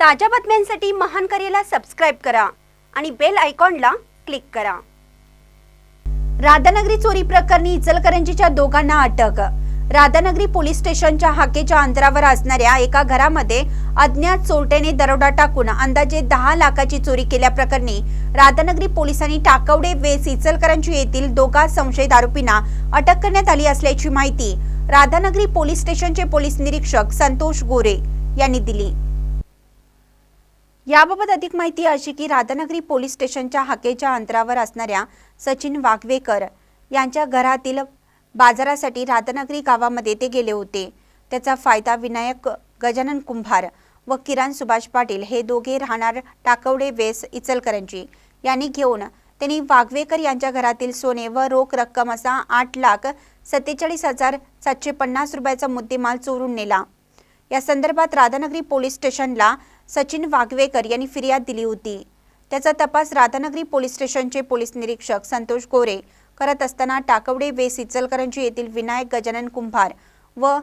ताज्या बातम्यांसाठी महान करेला सबस्क्राईब करा आणि बेल आयकॉनला क्लिक करा. राधानगरी चोरी प्रकरणी इचलकरंजीच्या दोघांना अटक. राधानगरी पोलीस स्टेशनच्या हाकेच्या अंतरावर असणाऱ्या एका घरामध्ये अज्ञात चोरट्याने दरोडा टाकून अंदाजे दहा लाखाची चोरी केल्याप्रकरणी राधानगरी पोलिसांनी टाकवडे वेस इचलकरंजी येथील दोघा संशयित आरोपींना अटक करण्यात आली असल्याची माहिती राधानगरी पोलीस स्टेशनचे पोलीस निरीक्षक संतोष गोरे यांनी दिली. याबाबत अधिक माहिती अशी की राधानगरी पोलीस स्टेशनच्या हाकेच्या अंतरावर असणाऱ्या सचिन वाघवेकर यांच्या घरातील बाजारासाठी राधानगरी गावामध्ये ते गेले होते. त्याचा फायदा विनायक गजानन कुंभार व किरण सुभाष पाटील हे दोघे राहणार टाकवडे वेस इचलकरंजी यांनी घेऊन त्यांनी वाघवेकर यांच्या घरातील सोने व रोख रक्कम असा आठ लाख सत्तेचाळीस हजार सातशे पन्नास रुपयाचा मुद्देमाल चोरून नेला. या संदर्भात राधानगरी पोलीस स्टेशनला सचिन वाघवेकर यांनी फिर्याद दिली होती. त्याचा तपास राधानगरी पोलीस स्टेशनचे पोलीस निरीक्षक संतोष गोरे करत असताना टाकवडे वेस इचलकरंजी येथील विनायक गजानन कुंभार व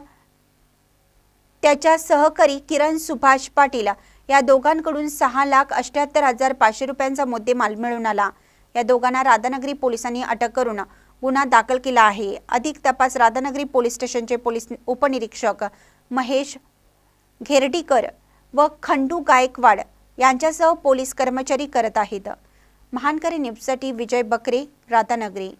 त्याच्या सहकारी किरण सुभाष पाटील या दोघांकडून सहा लाख अठ्याहत्तर हजार पाचशे रुपयांचा मुद्देमाल मिळून आला. या दोघांना राधानगरी पोलिसांनी अटक करून गुन्हा दाखल केला आहे. अधिक तपास राधानगरी पोलीस स्टेशनचे पोलीस उपनिरीक्षक महेश घेरडीकर व खंडू गायकवाड यांच्यासह पोलीस कर्मचारी करत आहेत. महानकरी न्यूजसाठी विजय बकरे राधानगरी.